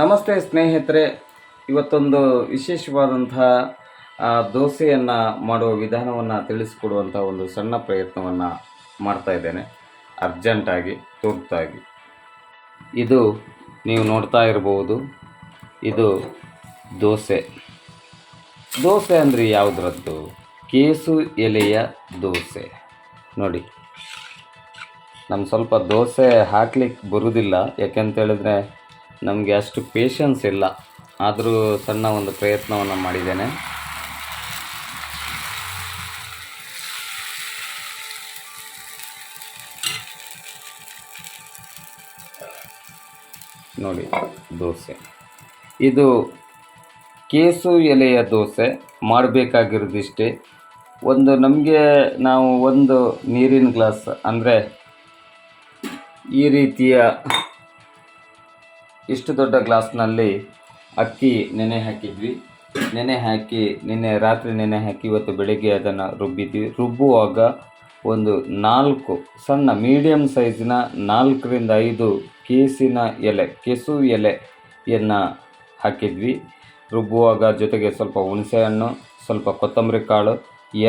ನಮಸ್ತೆ ಸ್ನೇಹಿತರೆ. ಇವತ್ತೊಂದು ವಿಶೇಷವಾದಂತಹ ದೋಸೆಯನ್ನು ಮಾಡುವ ವಿಧಾನವನ್ನು ತಿಳಿಸಿಕೊಡುವಂಥ ಒಂದು ಸಣ್ಣ ಪ್ರಯತ್ನವನ್ನು ಮಾಡ್ತಾ ಇದ್ದೇನೆ. ಅರ್ಜೆಂಟಾಗಿ, ತುರ್ತಾಗಿ. ಇದು ನೀವು ನೋಡ್ತಾ ಇರಬಹುದು ಇದು ದೋಸೆ. ದೋಸೆ ಅಂದರೆ ಯಾವುದ್ರದ್ದು? ಕೇಸು ಎಲೆಯ ದೋಸೆ. ನೋಡಿ. ನಮ್ಮ ಸ್ವಲ್ಪ ದೋಸೆ ಹಾಕ್ಲಿಕ್ಕೆ ಬರುವುದಿಲ್ಲ ಯಾಕೆಂತ ಹೇಳಿದ್ರೆ ನಮಗೆ ಅಷ್ಟು ಪೇಷನ್ಸ್ ಇಲ್ಲ. ಆದರೂ ಸಣ್ಣ ಒಂದು ಪ್ರಯತ್ನವನ್ನು ಮಾಡಿದ್ದೇನೆ. ನೋಡಿ, ದೋಸೆ. ಇದು ಕೇಸು ಎಲೆಯ ದೋಸೆ. ಮಾಡಬೇಕಾಗಿರೋದಿಷ್ಟೇ. ಒಂದು ನಮಗೆ ನಾವು ಒಂದು ನೀರಿನ ಗ್ಲಾಸ್ ಅಂದರೆ ಈ ರೀತಿಯ ಇಷ್ಟು ದೊಡ್ಡ ಗ್ಲಾಸ್ನಲ್ಲಿ ಅಕ್ಕಿ ನೆನೆ ಹಾಕಿದ್ವಿ. ನೆನೆ ಹಾಕಿ ನಿನ್ನೆ ರಾತ್ರಿ ನೆನೆ ಹಾಕಿ ಇವತ್ತು ಬೆಳಗ್ಗೆ ಅದನ್ನು ರುಬ್ಬಿದ್ವಿ. ರುಬ್ಬುವಾಗ ಒಂದು ನಾಲ್ಕು ಸಣ್ಣ ಮೀಡಿಯಮ್ ಸೈಜಿನ ನಾಲ್ಕರಿಂದ ಐದು ಕೇಸಿನ ಎಲೆ, ಕೆಸು ಎಲೆಯನ್ನು ಹಾಕಿದ್ವಿ. ರುಬ್ಬುವಾಗ ಜೊತೆಗೆ ಸ್ವಲ್ಪ ಹುಣಸೆಹಣ್ಣು, ಸ್ವಲ್ಪ ಕೊತ್ತಂಬರಿ ಕಾಳು,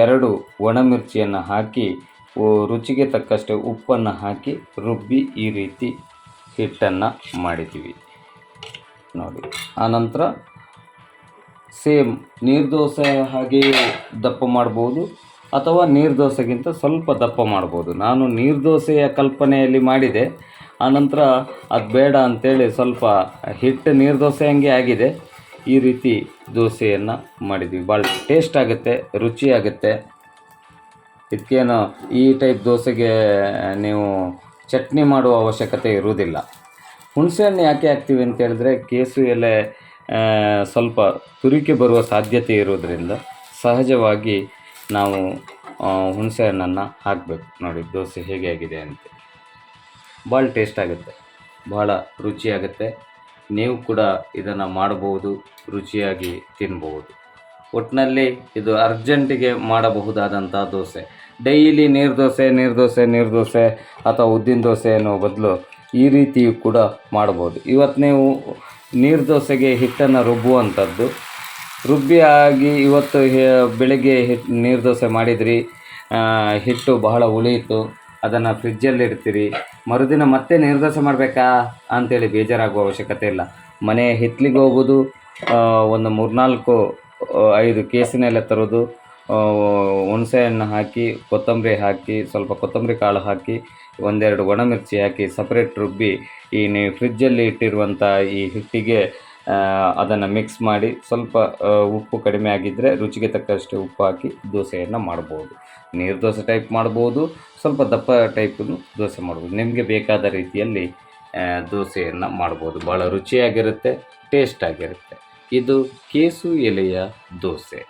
ಎರಡು ಒಣಮಿರ್ಚಿಯನ್ನು ಹಾಕಿ ರುಚಿಗೆ ತಕ್ಕಷ್ಟು ಉಪ್ಪನ್ನು ಹಾಕಿ ರುಬ್ಬಿ ಈ ರೀತಿ ಹಿಟ್ಟನ್ನು ಮಾಡಿದ್ದೀವಿ ನೋಡಿ. ಆನಂತರ ಸೇಮ್ ನೀರು ದೋಸೆ ಹಾಗೆ ದಪ್ಪ ಮಾಡ್ಬೋದು ಅಥವಾ ನೀರು ದೋಸೆಗಿಂತ ಸ್ವಲ್ಪ ದಪ್ಪ ಮಾಡ್ಬೋದು. ನಾನು ನೀರು ದೋಸೆಯ ಕಲ್ಪನೆಯಲ್ಲಿ ಮಾಡಿದೆ. ಆನಂತರ ಅದು ಬೇಡ ಅಂಥೇಳಿ ಸ್ವಲ್ಪ ಹಿಟ್ಟು ನೀರು ದೋಸೆ ಹಂಗೆ ಆಗಿದೆ. ಈ ರೀತಿ ದೋಸೆಯನ್ನು ಮಾಡಿದ್ವಿ. ಭಾಳ ಟೇಸ್ಟ್ ಆಗುತ್ತೆ, ರುಚಿ ಆಗುತ್ತೆ. ಇದಕ್ಕೇನು ಈ ಟೈಪ್ ದೋಸೆಗೆ ನೀವು ಚಟ್ನಿ ಮಾಡುವ ಅವಶ್ಯಕತೆ ಇರುವುದಿಲ್ಲ. ಹುಣಸೆಹಣ್ಣು ಯಾಕೆ ಹಾಕ್ತೀವಿ ಅಂತ ಹೇಳಿದ್ರೆ ಕೇಸು ಎಲೆ ಸ್ವಲ್ಪ ತುರಿಕೆ ಬರುವ ಸಾಧ್ಯತೆ ಇರೋದ್ರಿಂದ ಸಹಜವಾಗಿ ನಾವು ಹುಣಸೆ ಹಣ್ಣನ್ನು ಹಾಕಬೇಕು. ನೋಡಿ, ದೋಸೆ ಹೇಗೆ ಆಗಿದೆ ಅಂತ. ಭಾಳ ಟೇಸ್ಟ್ ಆಗುತ್ತೆ, ಭಾಳ ರುಚಿಯಾಗುತ್ತೆ. ನೀವು ಕೂಡ ಇದನ್ನು ಮಾಡಬಹುದು, ರುಚಿಯಾಗಿ ತಿನ್ಬೋದು ಒಟ್ಟಿನಲ್ಲಿ ಇದು ಅರ್ಜೆಂಟಿಗೆ ಮಾಡಬಹುದಾದಂಥ ದೋಸೆ. ಡೈಲಿ ನೀರು ದೋಸೆ ನೀರು ದೋಸೆ ನೀರು ದೋಸೆ ಅಥವಾ ಉದ್ದಿನ ದೋಸೆ ಅನ್ನೋ ಬದಲು ಈ ರೀತಿಯೂ ಕೂಡ ಮಾಡ್ಬೋದು ಇವತ್ತು ನೀವು ನೀರು ದೋಸೆಗೆ ಹಿಟ್ಟನ್ನು ರುಬ್ಬುವಂಥದ್ದು. ರುಬ್ಬಿ ಆಗಿ ಇವತ್ತು ಬೆಳಗ್ಗೆ ಹಿಟ್ಟು ನೀರು ದೋಸೆ ಮಾಡಿದ್ರಿ ಹಿಟ್ಟು ಬಹಳ ಉಳಿಯಿತು ಅದನ್ನು ಫ್ರಿಜ್ಜಲ್ಲಿ ಇಡ್ತೀರಿ, ಮರುದಿನ ಮತ್ತೆ ನೀರು ದೋಸೆ ಮಾಡಬೇಕಾ? ಅಂತೇಳಿ ಬೇಜಾರಾಗುವ ಅವಶ್ಯಕತೆ ಇಲ್ಲ. ಮನೆ ಹಿತ್ತಲಿಗೆ ಹೋಗೋದು ಒಂದು ಮೂರ್ನಾಲ್ಕು ಐದು ಕೇಸಿನೆಲ್ಲ ತರೋದು ಹುಣಸೆಹಣ್ಣು ಹಾಕಿ, ಕೊತ್ತಂಬರಿ ಹಾಕಿ, ಸ್ವಲ್ಪ ಕೊತ್ತಂಬರಿ ಕಾಳು ಹಾಕಿ, ಒಂದೆರಡು ಒಣಮಿರ್ಚಿ ಹಾಕಿ ಸಪ್ರೇಟ್ ರುಬ್ಬಿ, ಈ ನೀವು ಫ್ರಿಜ್ಜಲ್ಲಿ ಇಟ್ಟಿರುವಂಥ ಈ ಹಿಟ್ಟಿಗೆ ಅದನ್ನು ಮಿಕ್ಸ್ ಮಾಡಿ, ಸ್ವಲ್ಪ ಉಪ್ಪು ಕಡಿಮೆ ಆಗಿದ್ದರೆ ರುಚಿಗೆ ತಕ್ಕಷ್ಟು ಉಪ್ಪು ಹಾಕಿ ದೋಸೆಯನ್ನು ಮಾಡ್ಬೋದು. ನೀರು ದೋಸೆ ಟೈಪ್ ಮಾಡ್ಬೋದು, ಸ್ವಲ್ಪ ದಪ್ಪ ಟೈಪ್ ದೋಸೆ ಮಾಡ್ಬೋದು. ನಿಮಗೆ ಬೇಕಾದ ರೀತಿಯಲ್ಲಿ ದೋಸೆಯನ್ನು ಮಾಡ್ಬೋದು. ಭಾಳ ರುಚಿಯಾಗಿರುತ್ತೆ ಟೇಸ್ಟ್ ಆಗಿರುತ್ತೆ. ಇದು ಕೇಸು ಎಲೆಯ ದೋಸೆ.